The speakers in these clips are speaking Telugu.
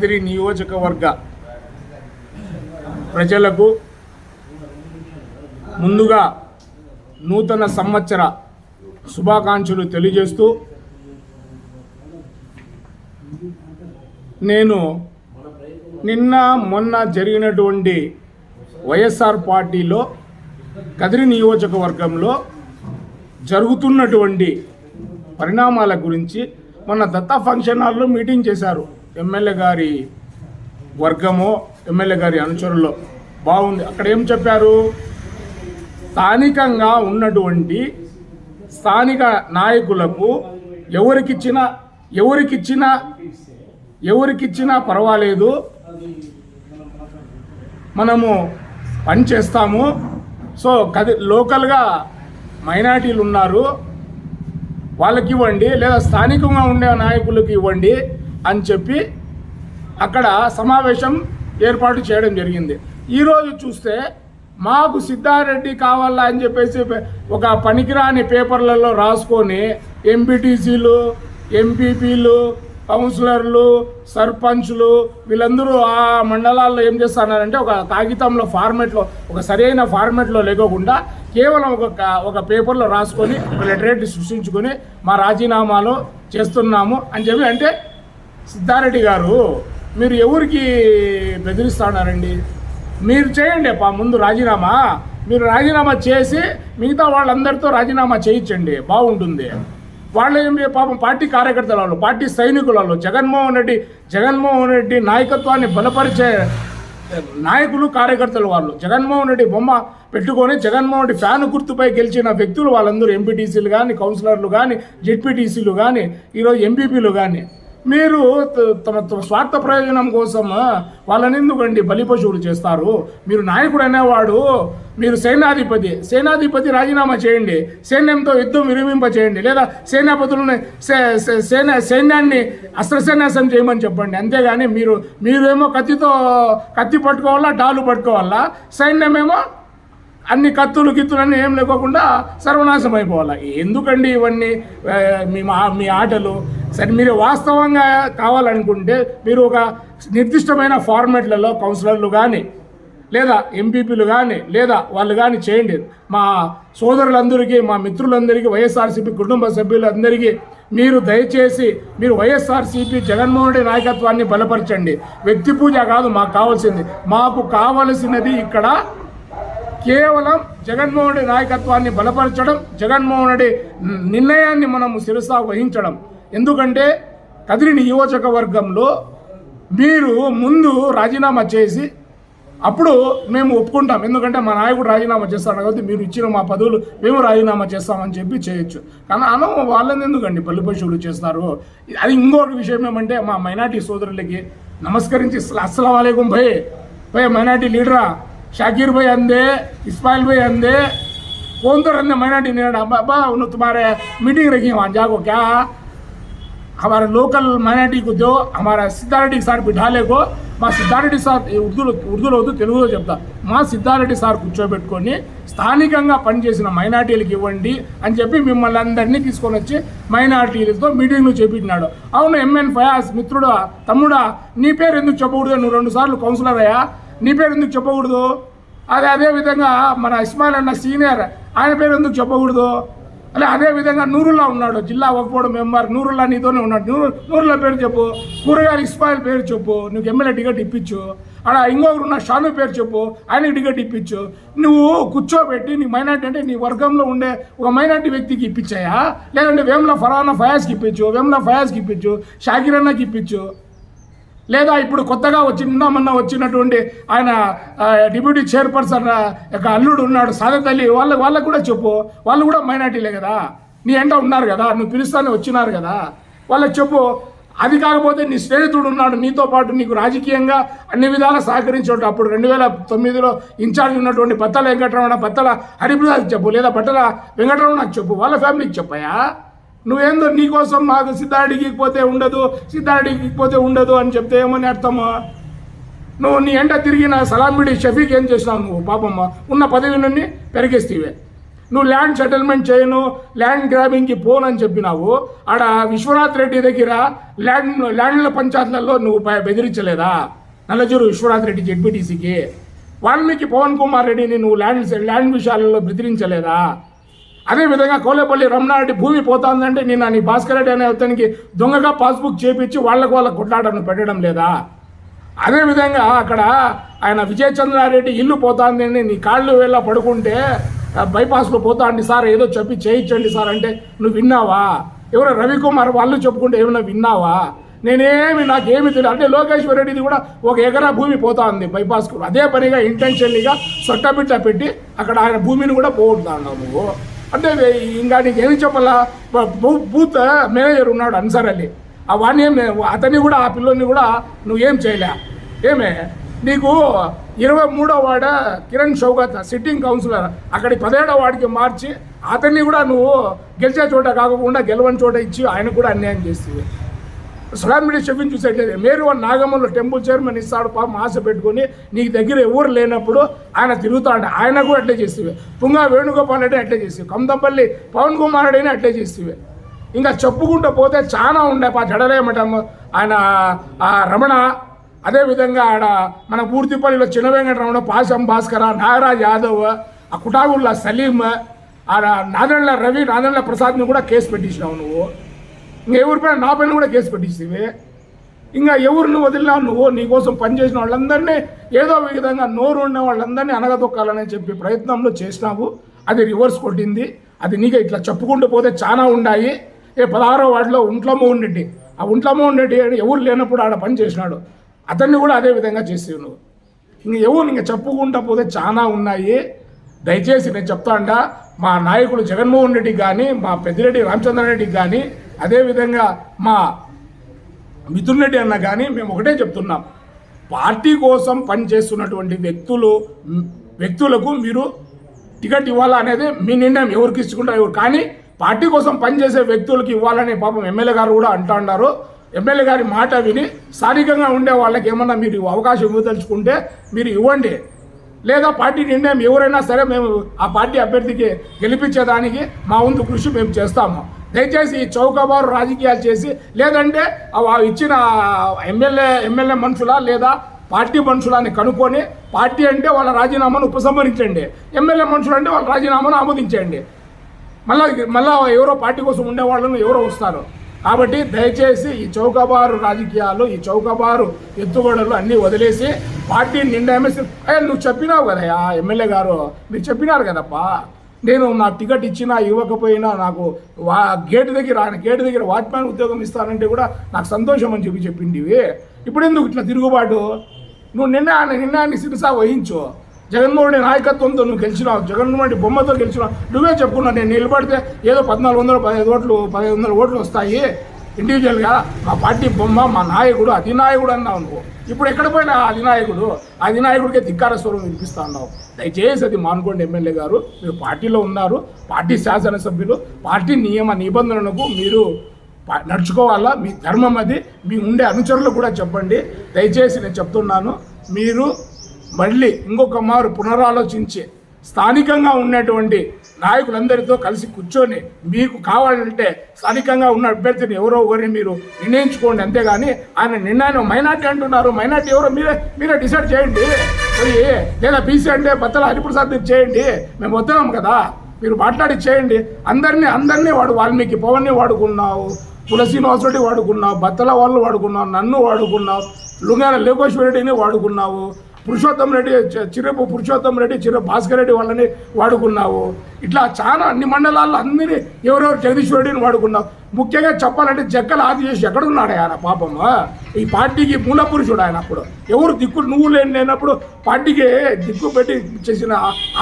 కదిరి నియోజకవర్గ ప్రజలకు ముందుగా నూతన సంవత్సర శుభాకాంక్షలు తెలియజేస్తూ నేను నిన్న మొన్న జరిగినటువంటి వైఎస్ఆర్ పార్టీలో కదిరి నియోజకవర్గంలో జరుగుతున్నటువంటి పరిణామాల గురించి మొన్న దత్తా ఫంక్షన్ హాల్లో మీటింగ్ చేశారు. ఎమ్మెల్యే గారి వర్గమో ఎమ్మెల్యే గారి అనుచరులో బాగుంది. అక్కడ ఏం చెప్పారు? స్థానికంగా ఉన్నటువంటి స్థానిక నాయకులకు ఎవరికిచ్చిన ఎవరికిచ్చిన ఎవరికిచ్చినా పర్వాలేదు. మనము పని చేస్తాము. సో కది లోకల్గా మైనార్టీలు ఉన్నారు. వాళ్ళకి ఇవ్వండి లేదా స్థానికంగా ఉండే నాయకులకు ఇవ్వండి. అని చెప్పి అక్కడ సమావేశం ఏర్పాటు చేయడం జరిగింది. ఈరోజు చూస్తే మాకు సిద్ధారెడ్డి కావాలా అని చెప్పేసి ఒక పనికిరాని పేపర్లలో రాసుకొని ఎంపీటీసీలు ఎంపీపీలు కౌన్సిలర్లు సర్పంచ్లు వీళ్ళందరూ ఆ మండలాల్లో ఏం చేస్తున్నారంటే ఒక కాగితంలో ఫార్మెట్లో ఒక సరైన ఫార్మెట్లో లేకోకుండా కేవలం ఒక ఒక పేపర్లో రాసుకొని ఒక లెటరేట్ సృష్టించుకొని మా రాజీనామాలు చేస్తున్నాము అని చెప్పి అంటే సిద్ధారెడ్డి గారు మీరు ఎవరికి బెదిరిస్తున్నారండి? మీరు చేయండి పా ముందు రాజీనామా. మీరు రాజీనామా చేసి మిగతా వాళ్ళందరితో రాజీనామా చేయించండి బాగుంటుంది. వాళ్ళు ఏం పాపం పార్టీ కార్యకర్తల వాళ్ళు పార్టీ సైనికుల వాళ్ళు జగన్మోహన్ రెడ్డి జగన్మోహన్ రెడ్డి నాయకత్వాన్ని బలపరిచే నాయకులు కార్యకర్తలు వాళ్ళు. జగన్మోహన్ రెడ్డి బొమ్మ పెట్టుకొని జగన్మోహన్ రెడ్డి ఫ్యాన్ గుర్తుపై గెలిచిన వ్యక్తులు వాళ్ళందరూ ఎంపీటీసీలు కానీ కౌన్సిలర్లు కానీ జెడ్పీటీసీలు కానీ ఈరోజు ఎంపీపీలు కానీ మీరు త- తమ తమ స్వార్థ ప్రయోజనం కోసం వాళ్ళని ఎందుకండి బలిపశువులు చేస్తారు? మీరు నాయకుడు అనేవాడు మీరు సేనాధిపతి సేనాధిపతి రాజీనామా చేయండి సైన్యంతో యుద్ధం విరమింప చేయండి లేదా సేనాపతులని సేన సైన్యాన్ని అస్త్రసన్యాసం చేయమని చెప్పండి. అంతేగాని మీరు మీరేమో కత్తితో కత్తి పట్టుకోవాలా డాలు పట్టుకోవాలా? సైన్యమేమో అన్ని కత్తులు గిత్తులు అన్నీ ఏం లేకోకుండా సర్వనాశం అయిపోవాలి. ఎందుకండి ఇవన్నీ? మీ మా మీ ఆటలు? సరే మీరు వాస్తవంగా కావాలనుకుంటే మీరు ఒక నిర్దిష్టమైన ఫార్మాట్లలో కౌన్సిలర్లు కానీ లేదా ఎంపీపీలు కానీ లేదా వాళ్ళు కానీ చేయండి. మా సోదరులందరికీ మా మిత్రులందరికీ వైఎస్ఆర్సీపీ కుటుంబ సభ్యులందరికీ మీరు దయచేసి మీరు వైఎస్ఆర్సీపీ జగన్మోహన్ రెడ్డి నాయకత్వాన్ని బలపరచండి. వ్యక్తి పూజ కాదు మాకు కావాల్సింది. మాకు కావలసినది ఇక్కడ కేవలం జగన్మోహన్ రెడ్డి నాయకత్వాన్ని బలపరచడం జగన్మోహన్ రెడ్డి నిర్ణయాన్ని మనము శిరసా వహించడం. ఎందుకంటే కదిరి నియోజకవర్గంలో మీరు ముందు రాజీనామా చేసి అప్పుడు మేము ఒప్పుకుంటాం. ఎందుకంటే మా నాయకుడు రాజీనామా చేస్తాడు కాబట్టి మీరు ఇచ్చిన మా పదవులు మేము రాజీనామా చేస్తామని చెప్పి చేయొచ్చు. కానీ అనం వాళ్ళని ఎందుకండి పల్లి పశువులు చేస్తారు? అది ఇంకొక విషయం ఏమంటే మా మైనార్టీ సోదరులకి నమస్కరించి అస్సలం వాలేకుం భయ్. భయ్ మైనార్టీ లీడరా शाकिर भाई अंधे इस्माइल भाई अंधे कौन तो रंधे माइनॉरिटी नहीं रहा बाबा उन्होंने तुम्हारे मीटिंग रखी है वहाँ जाको क्या हमारे लोकल माइनॉरिटी को दो हमारा సిద్ధారెడ్డి సార్ బిఠాలే కో మా సిద్ధారెడ్డి సార్ ఈ ఉర్దూలో ఉర్దూలో వద్దు తెలుగులో చెప్తా మా సిద్ధారెడ్డి సార్ కూర్చోబెట్టుకొని స్థానికంగా పనిచేసిన మైనార్టీలకు ఇవ్వండి అని చెప్పి మిమ్మల్ని అందరినీ తీసుకొని వచ్చి మైనార్టీలతో మీటింగ్లు చేపించినాడు అవును ఎంఎన్ ఫయాజ్ మిత్రుడా తమ్ముడా నీ పేరు ఎందుకు చెప్పకూడదు నువ్వు రెండు సార్లు కౌన్సిలర్ అయ్యా నీ పేరు ఎందుకు చెప్పకూడదు? అదే అదే విధంగా మన ఇస్మాయిల్ అన్న సీనియర్ ఆయన పేరు ఎందుకు చెప్పకూడదు? అలా అదే విధంగా నూరుల్లా ఉన్నాడు జిల్లా ఒక్కోడు మెంబర్ నూరుల్లా నీతోనే ఉన్నాడు. నూరు నూరుల్లా పేరు చెప్పు. కూరగాయలు ఇస్మాయిల్ పేరు చెప్పు. నువ్వు ఎమ్మెల్యే టికెట్ ఇప్పించు. అక్కడ ఇంకొకరు ఉన్న షాను పేరు చెప్పు. ఆయనకి టికెట్ ఇప్పించు. నువ్వు కూర్చోబెట్టి నీ మైనార్టీ అంటే నీ వర్గంలో ఉండే ఒక మైనార్టీ వ్యక్తికి ఇప్పించాయా? లేదంటే వేముల ఫరానా ఫయాజ్కి ఇప్పించు వేముల ఫయాజ్కి ఇప్పించు షాకిర్ అన్నకి ఇప్పించు. లేదా ఇప్పుడు కొత్తగా వచ్చి నిన్న మొన్న వచ్చినటువంటి ఆయన డిప్యూటీ చైర్పర్సన్ యొక్క అల్లుడు ఉన్నాడు సాదత్ అలీ వాళ్ళ వాళ్ళకు కూడా చెప్పు. వాళ్ళు కూడా మైనార్టీలే కదా. నీ ఎంట ఉన్నారు కదా నువ్వు పిలుస్తానే వచ్చినారు కదా. వాళ్ళకి చెప్పు. అది కాకపోతే నీ స్నేహితుడు ఉన్నాడు నీతో పాటు నీకు రాజకీయంగా అన్ని విధాలు సహకరించాడు అప్పుడు రెండు వేల తొమ్మిదిలో ఇన్ఛార్జ్ ఉన్నటువంటి బత్తల వెంకటరమణ బత్తల హరిప్రసాద్ చెప్పు లేదా బట్టల వెంకటరమణకు చెప్పు. వాళ్ళ ఫ్యామిలీకి చెప్పాయా నువ్వేందో నీకోసం మాకు సిద్ధార్థికి పోతే ఉండదు సిద్ధార్థికి పోతే ఉండదు అని చెప్తే ఏమని అర్థమా? నువ్వు నీ ఎంట తిరిగిన సలాంబిడి షఫీక్ ఏం చేసినావు నువ్వు? పాపమ్మ ఉన్న పదవి నుండి పెరిగేస్తీవే. నువ్వు ల్యాండ్ సెటిల్మెంట్ చేయను ల్యాండ్ గ్రాబింగ్కి పోనని చెప్పినావు. ఆడ విశ్వనాథ్ రెడ్డి దగ్గర ల్యాండ్ ల్యాండ్ల పంచాయతీలలో నువ్వు బెదిరించలేదా? నల్లజూరు విశ్వనాథ్ రెడ్డి జెడ్పీటీసీకి. వాల్మీకి పవన్ కుమార్ రెడ్డిని నువ్వు ల్యాండ్ ల్యాండ్ విషయాలలో బెదిరించలేదా? అదేవిధంగా కోలేపల్లి రమణారెడ్డి భూమి పోతుందంటే నిన్న నీ భాస్కర్ రెడ్డి అనే అతనికి దొంగగా పాస్బుక్ చేపించి వాళ్ళకు వాళ్ళ కొట్లాటను పెట్టడం లేదా? అదేవిధంగా అక్కడ ఆయన విజయచంద్రారెడ్డి ఇల్లు పోతాందని నీ కాళ్ళు వేళ పడుకుంటే బైపాస్లో పోతా అండి సార్ ఏదో చెప్పి చేయించండి సార్ అంటే నువ్వు విన్నావా? ఎవరో రవికుమార్ వాళ్ళు చెప్పుకుంటే ఏమైనా విన్నావా? నేనేమి నాకేమి తెలియదు. అంటే లోకేశ్వర్ రెడ్డిది కూడా ఒక ఎకరా భూమి పోతా ఉంది బైపాస్కు. అదే పనిగా ఇంటెన్షన్లీగా సొట్టబిట్ట పెట్టి అక్కడ ఆయన భూమిని కూడా పోగొడుతున్నావు నువ్వు. అంటే ఇంకా నీకు ఏమి చెప్పాలా బూత్ మేనేజర్ ఉన్నాడు అన్సార్ అలీ. ఆ వాడిని ఏం అతన్ని కూడా ఆ పిల్లోని కూడా నువ్వేం చేయలే. ఏమే? నీకు ఇరవై మూడో ward Kiran Shaukat sitting councillor అక్కడి పదిహేడో వాడికి మార్చి అతన్ని కూడా నువ్వు గెలిచే చోట కాకుండా గెలవని చోట ఇచ్చి ఆయన కూడా అన్యాయం చేస్తుంది స్వామిని మీడియా చెప్పించి మీరు నాగమ్మలో టెంపుల్ చైర్మన్ ఇస్తాడు పాపం ఆశ పెట్టుకొని నీకు దగ్గర ఎవరు లేనప్పుడు ఆయన తిరుగుతాడు. ఆయన కూడా అట్లే చేసేవి. పుంగా వేణుగోపాల్ రెడ్డి అట్లే చేసేవి. కమతంపల్లి పవన్ కుమార్ రెడ్డిని అట్లే చేసేవి. ఇంకా చెప్పుకుంటూ పోతే చాలా ఉండే పా జడలేమటము ఆయన ఆ రమణ అదేవిధంగా ఆడ మన పూర్తిపల్లిలో చిన్న వెంకటరమణ పాశం భాస్కర నాగరాజ్ యాదవ్ ఆ కుటాగుళ్ళ సలీం ఆడ నాదండ్ల రవి నాదండ్ల ప్రసాద్ని కూడా కేసు పెట్టించినావు నువ్వు. ఎవరిపైన నా పైన కూడా కేసు పెట్టిస్తే ఇంకా ఎవరిని వదిలినా నువ్వు నీకోసం పనిచేసిన వాళ్ళందరినీ ఏదో ఒక విధంగా నోరు ఉన్న వాళ్ళందరినీ అనగదొక్కాలని చెప్పి ప్రయత్నంలో చేసినావు. అది రివర్స్ కొట్టింది. అది నీకు ఇట్లా చెప్పుకుంటూ పోతే చాలా ఉన్నాయి ఏ పదహారో వాటిలో ఉంట్లో మోహన్ రెడ్డి. ఆ ఉంట్లో మోహన్ రెడ్డి ఎవరు లేనప్పుడు ఆడ పని చేసినాడు. అతన్ని కూడా అదే విధంగా చేసేవి నువ్వు. ఇంక ఎవరు ఇంక చెప్పుకుంటా పోతే చాలా ఉన్నాయి. దయచేసి నేను చెప్తాండా మా నాయకుడు జగన్మోహన్ రెడ్డికి కానీ మా పెద్దిరెడ్డి రామచంద్రారెడ్డికి కానీ అదేవిధంగా మా మిథున్ రెడ్డి అన్న కానీ మేము ఒకటే చెప్తున్నాం. పార్టీ కోసం పనిచేస్తున్నటువంటి వ్యక్తులు వ్యక్తులకు మీరు టికెట్ ఇవ్వాలా అనేది మీ నిర్ణయం. ఎవరికి ఇచ్చుకుంటారు ఎవరు. కానీ పార్టీ కోసం పనిచేసే వ్యక్తులకి ఇవ్వాలని పాపం ఎమ్మెల్యే గారు కూడా అంటున్నారు ఎమ్మెల్యే గారి మాట విని స్థానికంగా ఉండే వాళ్ళకి ఏమన్నా మీరు అవకాశం ఇవ్వదలుచుకుంటే మీరు ఇవ్వండి. లేదా పార్టీ నిర్ణయం ఎవరైనా సరే మేము ఆ పార్టీ అభ్యర్థికి గెలిపించేదానికి మా వంతు కృషి మేము చేస్తాము. దయచేసి ఈ చౌకబారు రాజకీయాలు చేసి లేదంటే ఇచ్చిన ఎమ్మెల్యే ఎమ్మెల్యే మనుషులా లేదా పార్టీ మనుషులని కనుక్కొని పార్టీ అంటే వాళ్ళ రాజీనామాను ఉపసంహరించండి. ఎమ్మెల్యే మనుషులు అంటే వాళ్ళ రాజీనామాను ఆమోదించండి. మళ్ళా మళ్ళా ఎవరో పార్టీ కోసం ఉండేవాళ్ళను ఎవరో వస్తారు. కాబట్టి దయచేసి ఈ చౌకబారు రాజకీయాలు ఈ చౌకబారు ఎత్తుగడలు అన్నీ వదిలేసి పార్టీ నిండా అయ్యా నువ్వు చెప్పినావు కదా ఎమ్మెల్యే గారు మీరు చెప్పినారు కదప్పా? నేను నా టికెట్ ఇచ్చినా ఇవ్వకపోయినా నాకు వా గేటు దగ్గర ఆయన గేటు దగ్గర వాచ్మ్యాన్ ఉద్యోగం ఇస్తానంటే కూడా నాకు సంతోషం అని చెప్పి చెప్పింది ఇప్పుడు ఎందుకు ఇట్లా తిరుగుబాటు? నువ్వు నిన్న ఆయన నిర్ణయాన్ని శిరసా వహించు. జగన్మోహన్ రెడ్డి నాయకత్వంతో నువ్వు గెలిచినావు జగన్మోహన్ రెడ్డి బొమ్మతో గెలిచినావు. నువ్వే చెప్పుకున్నావు నేను నిలబడితే ఏదో పద్నాలుగు వందలు పదిహేను ఓట్లు పదిహేను వందల ఓట్లు వస్తాయి. ఇండివిజువల్గా మా పార్టీ బొమ్మ మా నాయకుడు అధినాయకుడు అన్నావు నువ్వు. ఇప్పుడు ఎక్కడ పోయినా అధినాయకుడు ఆ అధినాయకుడికే ధిక్కార స్వరం వినిపిస్తా ఉన్నావు దయచేసి అది మానుకోండి ఎమ్మెల్యే గారు. మీరు పార్టీలో ఉన్నారు పార్టీ శాసనసభ్యులు పార్టీ నియమ నిబంధనలకు మీరు నడుచుకోవాలా? మీ ధర్మం అది. మీ ఉండే అనుచరులు కూడా చెప్పండి. దయచేసి నేను చెప్తున్నాను మీరు మళ్ళీ ఇంకొక మారు పునరాలోచించి స్థానికంగా ఉన్నటువంటి నాయకులందరితో కలిసి కూర్చొని మీకు కావాలంటే స్థానికంగా ఉన్న అభ్యర్థిని ఎవరో ఒకరిని మీరు నిర్ణయించుకోండి అంతేగాని ఆయన నిర్ణయం మైనార్టీ అంటున్నారు. మైనార్టీ ఎవరో మీరే మీరే డిసైడ్ చేయండి. మరి లేదా బీసీ అంటే బత్తల హరిప్రసాద్ చేయండి. మేము వద్దాం కదా. మీరు మాట్లాడి చేయండి. అందరినీ అందరినీ వాడు వాల్మీకి పవన్ని వాడుకున్నావు తులసీనివాసుడి వాడుకున్నావు బత్తల వాళ్ళు వాడుకున్నావు నన్ను వాడుకున్నావు లుంగాన లోకేశ్వర రెడ్డిని వాడుకున్నావు. పురుషోత్తం రెడ్డి చిరపు పురుషోత్తం రెడ్డి చిర భాస్కర్ రెడ్డి వాళ్ళని వాడుకున్నావు. ఇట్లా చాలా అన్ని మండలాల్లో అందరినీ ఎవరెవరు జగదీశ్వరుడిని వాడుకున్నావు. ముఖ్యంగా చెప్పాలంటే జగ్గల చేసి ఎక్కడున్నాడు ఆయన పాపం? ఈ పార్టీకి మూల పురుషుడు ఆయన అప్పుడు. ఎవరు దిక్కు నువ్వు లేని లేనప్పుడు పార్టీకి దిక్కు పెట్టి చేసిన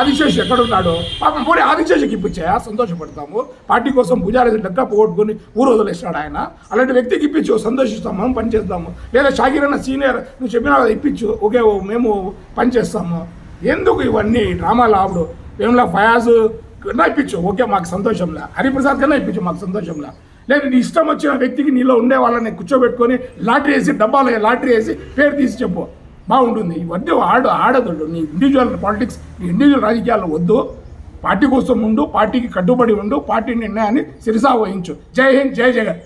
ఆదిశేషి ఎక్కడున్నాడు? పాపం పోనీ ఆదిశేషికి ఇప్పించాయా? సంతోషపడతాము. పార్టీ కోసం పూజారి లెక్క పోగొట్టుకుని ఊరు వదిలేస్తాడు ఆయన. అలాంటి వ్యక్తికి ఇప్పించు సంతోషిస్తాము మనం పనిచేస్తాము లేదా షాకిర్ అన్న సీనియర్ నువ్వు చెప్పినా ఇప్పించు. ఓకే మేము పని చేస్తాము. ఎందుకు ఇవన్నీ డ్రామాలు ఆవిడు? ఏమిలా ఫయాజ్ కన్నా ఇప్పించు. ఓకే మాకు సంతోషంలా. హరిప్రసాద్ కన్నా ఇప్పించు మాకు సంతోషంలా. లేదు నీ ఇష్టం వచ్చిన వ్యక్తికి నీలో ఉండే వాళ్ళని కూర్చోబెట్టుకొని లాటరీ వేసి డబ్బాలు లాటరీ వేసి పేరు తీసి చెప్పు. బాగుంటుంది. ఇవన్నీ ఆడు ఆడదు నీ ఇండివిజువల్ పాలిటిక్స్ నీ ఇండివిజువల్ రాజకీయాలు వద్దు. పార్టీ కోసం ఉండు పార్టీకి కట్టుబడి ఉండు పార్టీ నిర్ణయాన్ని సిరిసా వహించు. జై హింద్ జై జగన్.